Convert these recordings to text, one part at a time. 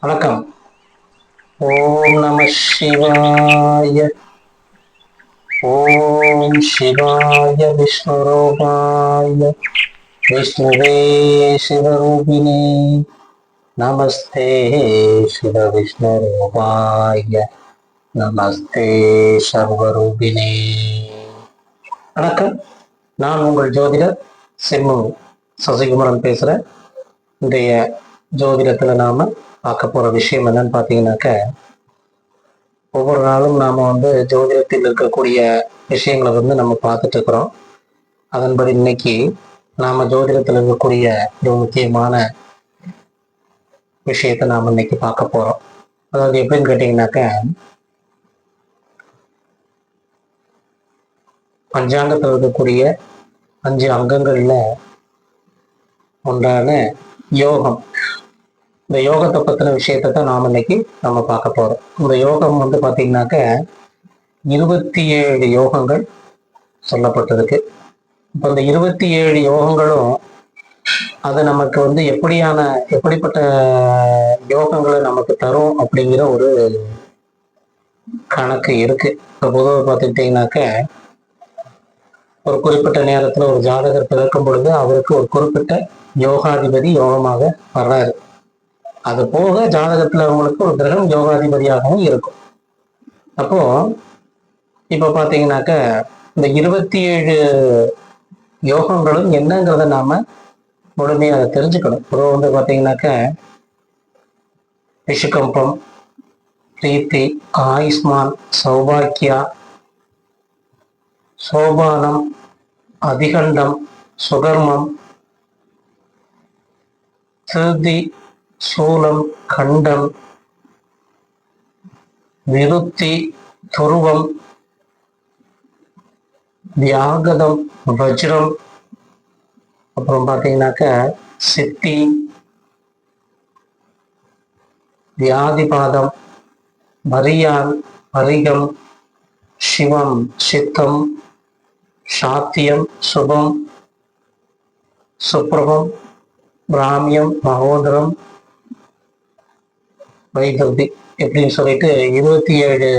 வணக்கம். ஓம் நம சிவாய ஓம் சிவாய விஷ்ணுரூபாய விஷ்ணுவே சிவரூபிணே நமஸ்தே சிவ விஷ்ணுரூபாய நமஸ்தே சர்வரூபிணே. வணக்கம். நான் உங்கள் ஜோதிடர் செம்மு சசிகுமரன் பேசுகிறேன் இன்றைய ஜோதிடத்தில் நாம் பார்க்க போகிற விஷயம் என்னன்னு பார்த்தீங்கன்னாக்க ஒவ்வொரு நாளும் நாம் வந்து ஜோதிடத்தில் இருக்கக்கூடிய விஷயங்களை வந்து நம்ம பார்த்துட்டு இருக்கிறோம். அதன்படி இன்னைக்கு நாம் ஜோதிடத்தில் இருக்கக்கூடிய ஒரு முக்கியமான விஷயத்தை நாம் இன்னைக்கு பார்க்க போகிறோம் அதாவது எப்படின்னு கேட்டிங்கனாக்க பஞ்சாங்கத்தில் இருக்கக்கூடிய அஞ்சு அங்கங்களில் ஒன்றான யோகம். இந்த யோகத்தை பற்றின விஷயத்தை தான் நாம் இன்னைக்கு நம்ம பார்க்க போகிறோம் இந்த யோகம் வந்து பார்த்தீங்கன்னாக்க இருபத்தி ஏழு யோகங்கள் சொல்லப்பட்டிருக்கு. இப்போ இந்த இருபத்தி ஏழு யோகங்களும் அது நமக்கு வந்து எப்படியான எப்படிப்பட்ட யோகங்களை நமக்கு தரும் அப்படிங்கிற ஒரு கணக்கு இருக்கு. இப்போ பொதுவாக பார்த்துக்கிட்டிங்கனாக்க ஒரு குறிப்பிட்ட நேரத்தில் ஒரு ஜாதகர் பிறக்கும் பொழுது அவருக்கு ஒரு குறிப்பிட்ட யோகாதிபதி யோகமாக வர்றாரு. அது போக ஜாதகத்துல அவங்களுக்கு ஒரு கிரகம் யோகாதிபதியாகவும் இருக்கும். அப்போ இப்ப பாத்தீங்கன்னாக்க இந்த இருபத்தி ஏழு யோகங்களும் என்னங்கிறத நாம முழுமையாக அதை தெரிஞ்சுக்கணும். இப்போ வந்து பாத்தீங்கன்னாக்க ரிஷிகம்பம் பிரீத்தி ஆயுஷ்மான் சௌபாக்கியா சோபானம் அதிகண்டம் சுகர்மம் திருதி சூலம் கண்டம் விருத்தி துருவம் வியாகதம் வஜ்ரம் அப்புறம் பார்த்தீங்கன்னாக்க சித்தி வியாதிபாதம் வரியான் வரிகம் சிவம் சித்தம் சாத்தியம் சுபம் சுப்ரபம் பிராமியம் மகோதரம் வைகல்தி எப்படின்னு சொல்லிட்டு இருபத்தி ஏழு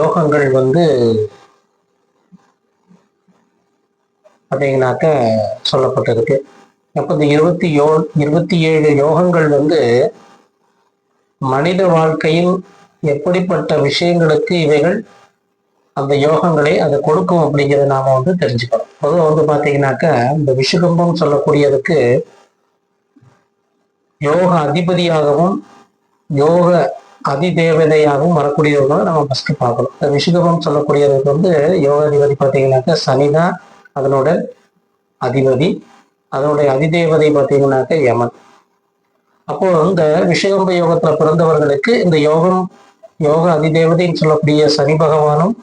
யோகங்கள் வந்து பார்த்தீங்கன்னாக்க சொல்லப்பட்டிருக்கு. அப்போ இந்த இருபத்தி யோ இருபத்தி ஏழு யோகங்கள் வந்து மனித வாழ்க்கையில் எப்படிப்பட்ட விஷயங்களுக்கு இவைகள் அந்த யோகங்களை அதை கொடுக்கும் அப்படிங்கிறத நாம வந்து தெரிஞ்சுக்கணும். பொதுவாக வந்து பார்த்தீங்கன்னாக்க இந்த விஷுகம்பம் சொல்லக்கூடியதுக்கு யோக அதிபதியாகவும் யோக அதிதேவதையாகவும் வரக்கூடியவங்க நம்ம ஃபர்ஸ்ட் பார்க்கணும். இந்த ரிஷிகபம் சொல்லக்கூடியதுக்கு வந்து யோக அதிபதி பார்த்தீங்கன்னாக்க சனிதான் அதனோட அதிபதி. அதனுடைய அதிதேவதை பார்த்தீங்கன்னாக்க யமன். அப்போ இந்த விஷகம்ப யோகத்துல பிறந்தவர்களுக்கு இந்த யோகம் யோக அதிதேவதைன்னு சொல்லக்கூடிய சனி பகவானும்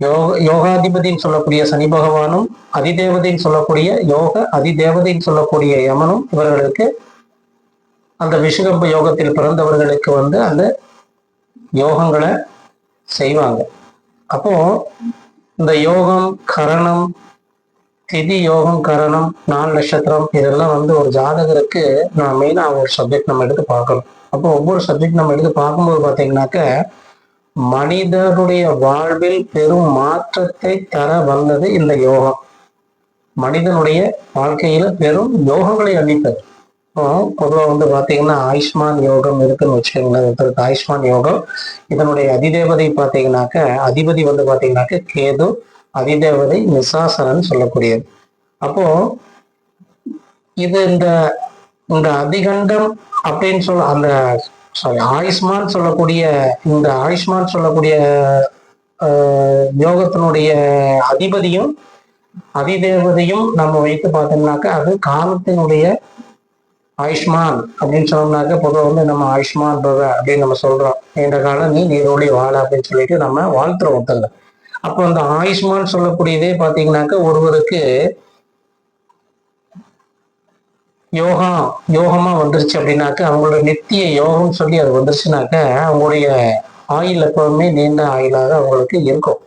யோக யோகாதிபதின்னு சொல்லக்கூடிய சனி பகவானும் அதிதேவதைன்னு சொல்லக்கூடிய யோக அதிதேவதைன்னு சொல்லக்கூடிய யமனும் இவர்களுக்கு அந்த விஷகம்ப யோகத்தில் பிறந்தவர்களுக்கு வந்து அந்த யோகங்களை செய்வாங்க. அப்போ இந்த யோகம் கரணம் திதி யோகம் கரணம் நாலு நட்சத்திரம் இதெல்லாம் வந்து ஒரு ஜாதகருக்கு நான் மெயினாக ஒரு சப்ஜெக்ட் நம்ம எடுத்து பார்க்கணும். அப்போ ஒவ்வொரு சப்ஜெக்ட் நம்ம எடுத்து பார்க்கும்போது பார்த்தீங்கன்னாக்க மனிதனுடைய வாழ்வில் பெரும் மாற்றத்தை தர வந்தது இந்த யோகம். மனிதனுடைய வாழ்க்கையில பெரும் யோகங்களை அளித்தது. பொதுவாக வந்து பார்த்தீங்கன்னா ஆயுஷ்மான் யோகம் இருக்குன்னு வச்சுக்கோங்களேன். ஒருத்தருக்கு ஆயுஷ்மான் யோகம். இதனுடைய அதிதேவதை பார்த்தீங்கன்னாக்க அதிபதி வந்து பார்த்தீங்கன்னாக்க கேது அதிதேவதை நிசாசனன் சொல்லக்கூடியது. அப்போ இது இந்த இந்த அதிகண்டம் அப்படின்னு சொல்ல அந்த சாரி ஆயுஷ்மான் சொல்லக்கூடிய இந்த ஆயுஷ்மான் சொல்லக்கூடிய யோகத்தினுடைய அதிபதியும் அதிதேவதையும் நம்ம வைத்து பார்த்தோம்னாக்க அது காலத்தினுடைய ஆயுஷ்மான் அப்படின்னு சொன்னோம்னாக்க பொதுவாக வந்து நம்ம ஆயுஷ்மான் பவ அப்படின்னு நம்ம சொல்றோம். நீண்ட காலம் நீ நீரோடி வாழ அப்படின்னு சொல்லிட்டு நம்ம வாழ்த்துறோம் ஒருத்தங்க அப்போ அந்த ஆயுஷ்மான் சொல்லக்கூடியதே பார்த்தீங்கன்னாக்க ஒருவருக்கு யோகா யோகமா வந்துருச்சு அப்படின்னாக்க அவங்களோட நித்திய யோகம் சொல்லி அது வந்துருச்சுனாக்க அவங்களுடைய ஆயுள் எப்பவுமே நீண்ட ஆயுளாக அவங்களுக்கு இருக்கும்.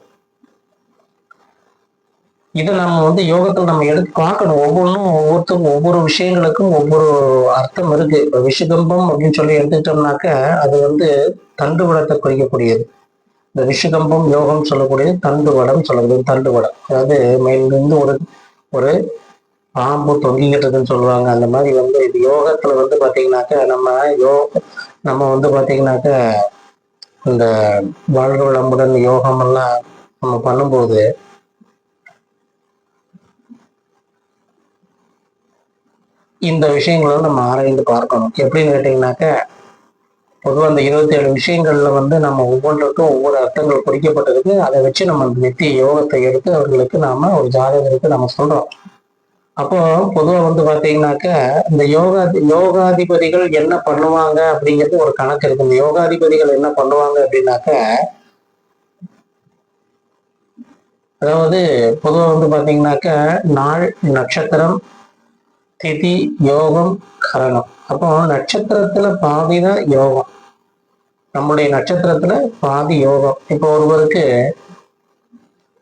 இதை நம்ம வந்து யோகத்தில் நம்ம எடுத்து பார்க்கணும். ஒவ்வொன்றும் ஒவ்வொருத்தருக்கும் ஒவ்வொரு விஷயங்களுக்கும் ஒவ்வொரு அர்த்தம் இருக்கு. இப்போ விஷகம்பம் அப்படின்னு சொல்லி எடுத்துக்கிட்டோம்னாக்க அது வந்து தண்டு வடத்தை குறிக்கக்கூடியது. இந்த விஷகம்பம் யோகம் சொல்லக்கூடியது தண்டு வடம் சொல்லக்கூடியது தண்டு வடம் அதாவது மேலிருந்து ஒரு ஒரு பாம்பு தொங்கிக்கிட்டதுன்னு சொல்லுவாங்க. அந்த மாதிரி வந்து இது யோகத்துல வந்து பாத்தீங்கன்னாக்க நம்ம யோ நம்ம வந்து பாத்தீங்கன்னாக்க இந்த வாழ்க வளமுடன் யோகம் எல்லாம் நம்ம பண்ணும்போது இந்த விஷயங்களை நம்ம ஆராய்ந்து பார்க்கணும். எப்படின்னு கேட்டீங்கன்னாக்க பொதுவாக அந்த இருபத்தி ஏழு விஷயங்கள்ல வந்து நம்ம ஒவ்வொன்றுக்கும் ஒவ்வொரு அர்த்தங்கள் குறிக்கப்பட்டிருக்கு அதை வச்சு நம்ம அந்த நித்திய யோகத்தை எடுத்து அவர்களுக்கு நாம ஒரு ஜாதகருக்கு நம்ம சொல்றோம். அப்போ பொதுவாக வந்து பார்த்தீங்கன்னாக்க இந்த யோகா யோகாதிபதிகள் என்ன பண்ணுவாங்க அப்படிங்கிறது ஒரு கணக்கு இருக்கு. இந்த யோகாதிபதிகள் என்ன பண்ணுவாங்க அப்படின்னாக்க அதாவது பொதுவாக வந்து பாத்தீங்கன்னாக்க நாள் நட்சத்திரம் திதி யோகம் கரணம். அப்போ நட்சத்திரத்துல பாதி தான் யோகம். நம்முடைய நட்சத்திரத்துல பாதி யோகம். இப்போ ஒருவருக்கு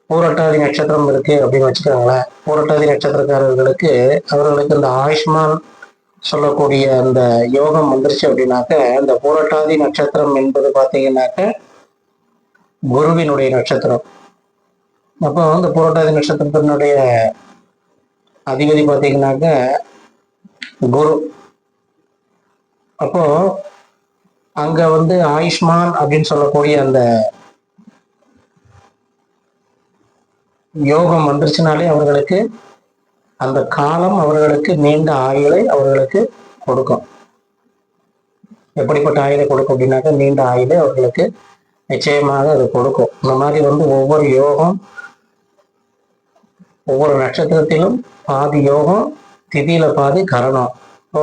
பூரட்டாதி நட்சத்திரம் இருக்கு அப்படின்னு வச்சுக்கிறாங்களேன் பூரட்டாதி நட்சத்திரக்காரர்களுக்கு அவர்களுக்கு இந்த ஆயுஷ்மான் சொல்லக்கூடிய அந்த யோகம் வந்துருச்சு அப்படின்னாக்க இந்த பூரட்டாதி நட்சத்திரம் என்பது பார்த்தீங்கன்னாக்க குருவினுடைய நட்சத்திரம். அப்போ இந்த பூரட்டாதி நட்சத்திரத்தினுடைய அதிபதி பார்த்தீங்கன்னாக்க குரு. அப்போ அங்க வந்து ஆயுஷ்மான் அப்படின்னு சொல்லக்கூடிய அந்த யோகம் வந்துருச்சுனாலே அவர்களுக்கு அந்த காலம் அவர்களுக்கு நீண்ட ஆயுளை அவர்களுக்கு கொடுக்கும். எப்படிப்பட்ட ஆயுளை கொடுக்கும் அப்படின்னாக்கா நீண்ட ஆயுளை அவர்களுக்கு நிச்சயமாக அது கொடுக்கும். இந்த மாதிரி வந்து ஒவ்வொரு யோகம் ஒவ்வொரு நட்சத்திரத்திலும் பாதி யோகம் திதியில பாதி கரணம். இப்போ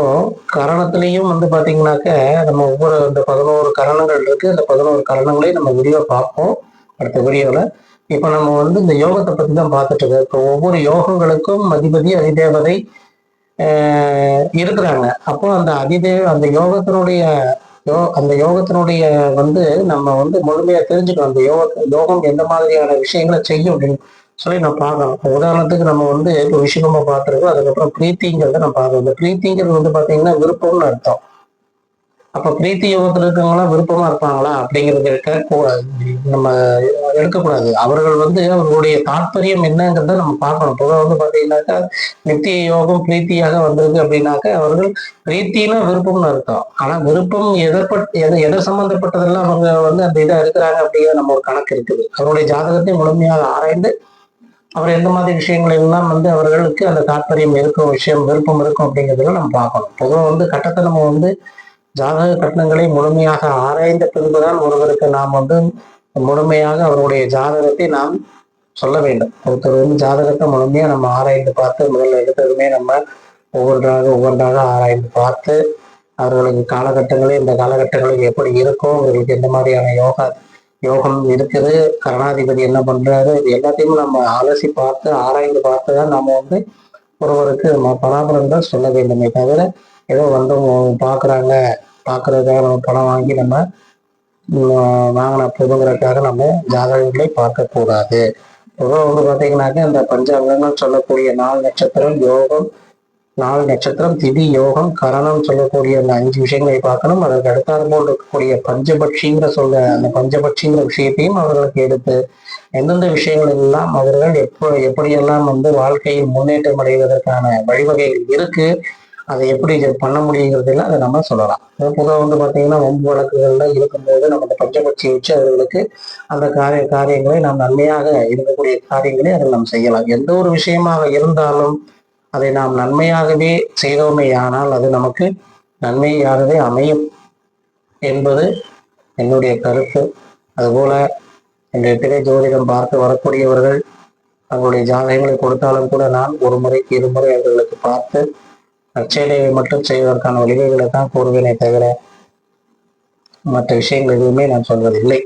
கரணத்திலையும் வந்து பார்த்தீங்கன்னாக்க நம்ம ஒவ்வொரு இந்த பதினோரு கரணங்கள் இருக்கு. அந்த பதினோரு கரணங்களையும் நம்ம வீடியோ பார்ப்போம் அடுத்த வீடியோவில் இப்ப நம்ம வந்து இந்த யோகத்தை பத்தி தான் பார்த்துட்டு இருக்கோம். இப்போ ஒவ்வொரு யோகங்களுக்கும் அதிபதி அதிதேவதை ஆஹ் இருக்கிறாங்க. அப்போ அந்த அதிதேவ அந்த யோகத்தினுடைய யோ அந்த யோகத்தினுடைய வந்து நம்ம வந்து முழுமையா தெரிஞ்சுக்கணும். அந்த யோக யோகம் எந்த மாதிரியான விஷயங்களை செய்யும் அப்படின்னு. சொல்லி நான் பார்க்கணும் உதாரணத்துக்கு நம்ம வந்து இப்போ விஷயமா பார்த்துருக்கோம். அதுக்கப்புறம் பிரீத்திங்கிறத நம்ம பார்க்கணும் இந்த பிரீத்திங்கிறது வந்து பாத்தீங்கன்னா விருப்பம்னு அர்த்தம். அப்ப பிரீத்தி யோகத்துல இருக்கவங்களாம் விருப்பமா இருப்பாங்களா? அப்படிங்கிறது எடுக்க நம்ம எடுக்கக்கூடாது. அவர்கள் வந்து அவர்களுடைய தாற்பயம் என்னங்கிறத நம்ம பார்க்கணும். பொதுவாக வந்து பாத்தீங்கன்னாக்கா நித்திய யோகம் பிரீத்தியாக வந்திருக்கு அப்படின்னாக்கா அவர்கள் பிரீத்தினா விருப்பம்னு அர்த்தம். ஆனா விருப்பம் எதப்பட் எதை எதை சம்பந்தப்பட்டதெல்லாம் அவங்க வந்து அந்த இதை இருக்கிறாங்க அப்படிங்கிற நம்ம ஒரு கணக்கு இருக்குது. அவருடைய ஜாதகத்தை முழுமையாக ஆராய்ந்து அவர் எந்த மாதிரி விஷயங்கள் எல்லாம் வந்து அவர்களுக்கு அந்த தாற்பயம் இருக்கும் விஷயம் விருப்பம் இருக்கும் அப்படிங்கிறதுல நம்ம பார்க்கணும். பொதுவாக வந்து கட்டத்தை நம்ம வந்து ஜாதக கட்டணங்களை முழுமையாக ஆராய்ந்த பின்புதான் ஒருவருக்கு நாம் வந்து முழுமையாக அவருடைய ஜாதகத்தை நாம் சொல்ல வேண்டும். ஒருத்தர் வந்து ஜாதகத்தை முழுமையாக நம்ம ஆராய்ந்து பார்த்து முதல்ல எடுத்ததுமே நம்ம ஒவ்வொன்றாக ஒவ்வொன்றாக ஆராய்ந்து பார்த்து அவர்களுக்கு காலகட்டங்களில் இந்த காலகட்டங்களில் எப்படி இருக்கும் அவர்களுக்கு எந்த மாதிரியான யோகா யோகம் இருக்குது கருணாதிபதி என்ன பண்றாரு இது எல்லாத்தையும் நம்ம அலசி பார்த்து ஆராய்ந்து பார்த்து தான் நம்ம வந்து ஒருவருக்கு நம்ம பலாபலம் தான் சொல்ல வேண்டுமே தவிர ஏதோ வந்து பார்க்குறாங்க பார்க்கறதுக்காக நம்ம பணம் வாங்கி நம்ம வாங்கின போதுங்கிறதுக்காக நம்ம ஜாதகங்களை பார்க்கக்கூடாது பொதுவாக வந்து பார்த்தீங்கன்னாக்க இந்த பஞ்சாங்கங்கள் சொல்லக்கூடிய நாலு நட்சத்திரம் யோகம் நாலு நட்சத்திரம் திதி யோகம் கரணம் சொல்லக்கூடிய அந்த அஞ்சு விஷயங்களை பார்க்கணும். அதற்கு அடுத்தாறு போல் இருக்கக்கூடிய பஞ்சபட்சிங்கிற சொல்ல அந்த பஞ்சபட்சிங்கிற விஷயத்தையும் அவர்களுக்கு எடுத்து எந்தெந்த விஷயங்கள் எல்லாம் அவர்கள் எப்போ எப்படியெல்லாம் வந்து வாழ்க்கையில் முன்னேற்றம் அடைவதற்கான வழிவகைகள் இருக்கு அதை எப்படி பண்ண முடியுங்கிறதுல அதை நம்ம சொல்லலாம். பொதுவாக வந்து பார்த்தீங்கன்னா வம்பு வழக்குகள்ல இருக்கும்போது நம்ம அந்த பஞ்சபட்சியை வச்சு அவர்களுக்கு அந்த காரிய காரியங்களை நாம் நன்மையாக இருக்கக்கூடிய காரியங்களை அதை நாம் செய்யலாம். எந்த ஒரு விஷயமாக இருந்தாலும் அதை நாம் நன்மையாகவே செய்தோமே ஆனால் அது நமக்கு நன்மையாகவே அமையும் என்பது என்னுடைய கருத்து. அதுபோல இந்த திரை ஜோதிடம் பார்த்து வரக்கூடியவர்கள் தங்களுடைய ஜாதகங்களை கொடுத்தாலும் கூட நான் ஒரு முறைக்கு இருமுறை அவர்களுக்கு பார்த்து நற்செயலை மட்டும் செய்வதற்கான வழிவகைகளை தான் கூறுவேனே தவிர மற்ற விஷயங்கள் எதுவுமே நான் சொல்வதில்லை.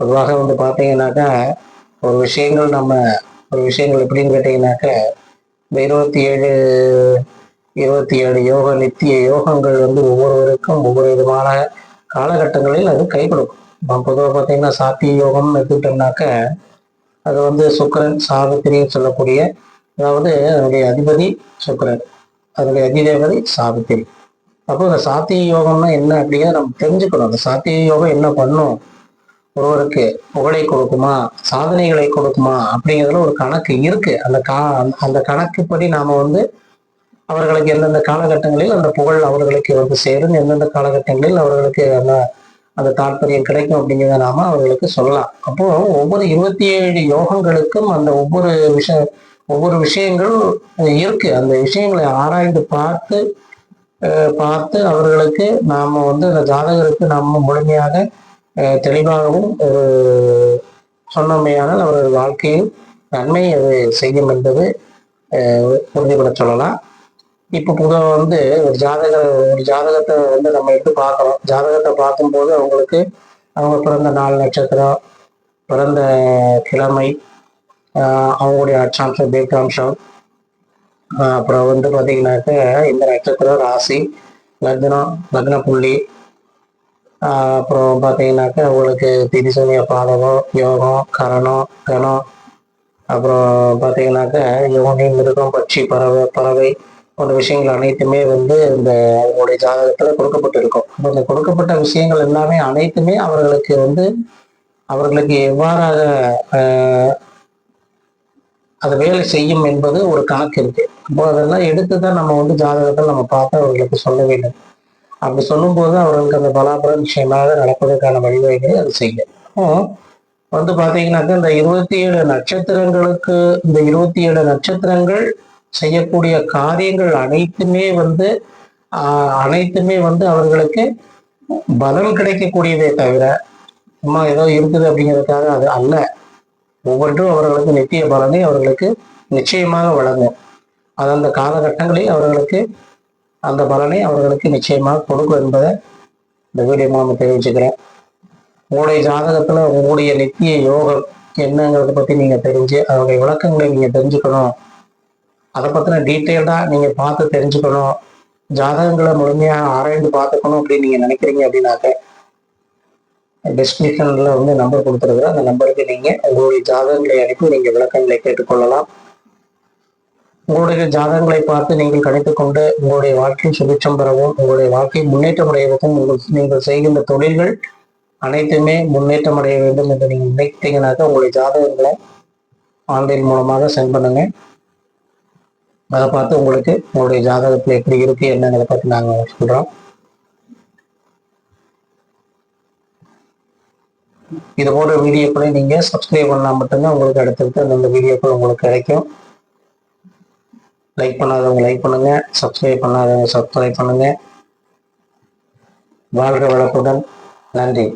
பொதுவாக வந்து பார்த்தீங்கன்னாக்கா ஒரு விஷயங்கள் நம்ம ஒரு விஷயங்கள் எப்படின்னு கேட்டீங்கன்னாக்க இந்த இருபத்தி ஏழு இருபத்தி ஏழு யோக நித்திய யோகங்கள் வந்து ஒவ்வொருவருக்கும் ஒவ்வொரு விதமான காலகட்டங்களில் அது கை கொடுக்கும் பொதுவாக பார்த்தீங்கன்னா சாத்திய யோகம்னு எடுத்துக்கிட்டோம்னாக்க அது வந்து சுக்கரன் சாவித்திரின்னு சொல்லக்கூடிய அதாவது அதனுடைய அதிபதி சுக்கரன் அதனுடைய அதிதேவதை சாவித்திரி. அப்போ இந்த சாத்திய யோகம்னா என்ன அப்படிங்கிறத நம்ம தெரிஞ்சுக்கணும். அந்த சாத்திய யோகம் என்ன பண்ணும்? ஒருவருக்கு புகழை கொடுக்குமா சாதனைகளை கொடுக்குமா அப்படிங்கிறதுல ஒரு கணக்கு இருக்கு. அந்த கா அந்த கணக்குப்படி நாம வந்து அவர்களுக்கு எந்தெந்த காலகட்டங்களில் அந்த புகழ் அவர்களுக்கு வந்து சேரும் எந்தெந்த காலகட்டங்களில் அவர்களுக்கு அந்த அந்த தாற்பயம் கிடைக்கும் அப்படிங்கிறத நாம அவர்களுக்கு சொல்லலாம். அப்போ ஒவ்வொரு இருபத்தி ஏழு யோகங்களுக்கும் அந்த ஒவ்வொரு விஷயம் ஒவ்வொரு விஷயங்கள் இருக்கு. அந்த விஷயங்களை ஆராய்ந்து பார்த்து பார்த்து அவர்களுக்கு நாம வந்து அந்த ஜாதகருக்கு நம்ம முழுமையாக தெளிவாகவும் ஒரு சொன்னமையானால் அவரது வாழ்க்கையில் நன்மை அது செய்யும் என்பது உறுதிபட சொல்லலாம். இப்போ பொதுவாக வந்து ஒரு ஜாதக ஒரு ஜாதகத்தை வந்து நம்ம எடுத்து பார்க்குறோம். ஜாதகத்தை பார்க்கும்போது அவங்களுக்கு அவங்க பிறந்த நாள் நட்சத்திரம் பிறந்த கிழமை அவங்களுடைய அச்சாம்சம் தீர்க்காம்சம் அப்புறம் வந்து பார்த்தீங்கன்னாக்க இந்த நட்சத்திரம் ராசி லக்னம் லக்ன புள்ளி அப்புறம் பார்த்தீங்கன்னாக்க உங்களுக்கு திரிசூனிய பாதகம் யோகம் கரணம் கணம். அப்புறம் பார்த்தீங்கன்னாக்க யோனி மிருகம் பட்சி பறவை பறவை போன்ற விஷயங்கள் அனைத்துமே வந்து இந்த அவங்களுடைய ஜாதகத்தில் கொடுக்கப்பட்டிருக்கும். அப்போ இந்த கொடுக்கப்பட்ட விஷயங்கள் எல்லாமே அனைத்துமே அவர்களுக்கு வந்து அவர்களுக்கு எவ்வாறாக அது வேலை செய்யும் என்பது ஒரு கணக்கு இருக்கு. அப்போ அதெல்லாம் எடுத்து தான் நம்ம வந்து ஜாதகத்தில் நம்ம பார்த்து அவர்களுக்கு சொல்ல வேண்டும். அப்படி சொல்லும்போது அவர்களுக்கு அந்த பலாபலம் நிச்சயமாக நடப்பதற்கான வழிவகைகளை அது செய்யும். வந்து பாத்தீங்கன்னாக்க இந்த இருபத்தி ஏழு நட்சத்திரங்களுக்கு இந்த இருபத்தி ஏழு நட்சத்திரங்கள் செய்யக்கூடிய காரியங்கள் அனைத்துமே வந்து அனைத்துமே வந்து அவர்களுக்கு பலன் கிடைக்கக்கூடியதே தவிர சும்மா ஏதோ இருக்குது அப்படிங்கிறதுக்காக அது அல்ல. ஒவ்வொன்றும் அவர்களுக்கு நித்திய பலனை அவர்களுக்கு நிச்சயமாக வழங்கும். அது அந்த காலகட்டங்களில் அவர்களுக்கு அந்த பலனை அவர்களுக்கு நிச்சயமாக கொடுக்கும் என்பதை இந்த வீடியோ மூலம் தெரிவிச்சுக்கிறேன். உங்களுடைய ஜாதகத்துல உங்களுடைய நித்திய யோகம் என்னங்கிறத பத்தி நீங்க தெரிஞ்சு அதனுடைய விளக்கங்களை நீங்க தெரிஞ்சுக்கணும். அதை பத்தின டீட்டெயில்டாக நீங்க பார்த்து தெரிஞ்சுக்கணும். ஜாதகங்களை முழுமையாக ஆராய்ந்து பார்த்துக்கணும் அப்படின்னு நீங்க நினைக்கிறீங்க அப்படின்னாக்க டிஸ்கிரிப்ஷனில் வந்து நம்பர் கொடுத்துருக்குறேன். அந்த நம்பருக்கு நீங்க உங்களுடைய ஜாதகங்களை அனுப்பி நீங்க விளக்கங்களை கேட்டுக்கொள்ளலாம். உங்களுடைய ஜாதகங்களை பார்த்து நீங்கள் கணித்துக் கொண்டு உங்களுடைய வாழ்க்கை சுபிட்சம் பெறவும் உங்களுடைய வாழ்க்கை முன்னேற்றம் அடையவும் உங்கள் நீங்கள் செய்கின்ற தொழில்கள் அனைத்துமே முன்னேற்றம் அடைய வேண்டும் என்று நீங்கள் நினைத்தீங்கன்னாக்க உங்களுடைய ஜாதகங்களை ஆன்லைன் மூலமாக சென்ட் பண்ணுங்க. அதை பார்த்து உங்களுக்கு உங்களுடைய ஜாதகத்தில் எப்படி இருக்கு என்னங்கிறத பற்றி நாங்கள் சொல்றோம். இது போன்ற வீடியோக்களை நீங்க சப்ஸ்கிரைப் பண்ணால் மட்டும்தான் உங்களுக்கு அடுத்தடுத்து அந்த வீடியோக்கள் உங்களுக்கு கிடைக்கும். லைக் பண்ணாதவங்க லைக் பண்ணுங்க. சப்ஸ்கிரைப் பண்ணாதவங்க சப்ஸ்கிரைப் பண்ணுங்க. வாழ்க வளத்துடன். நன்றி.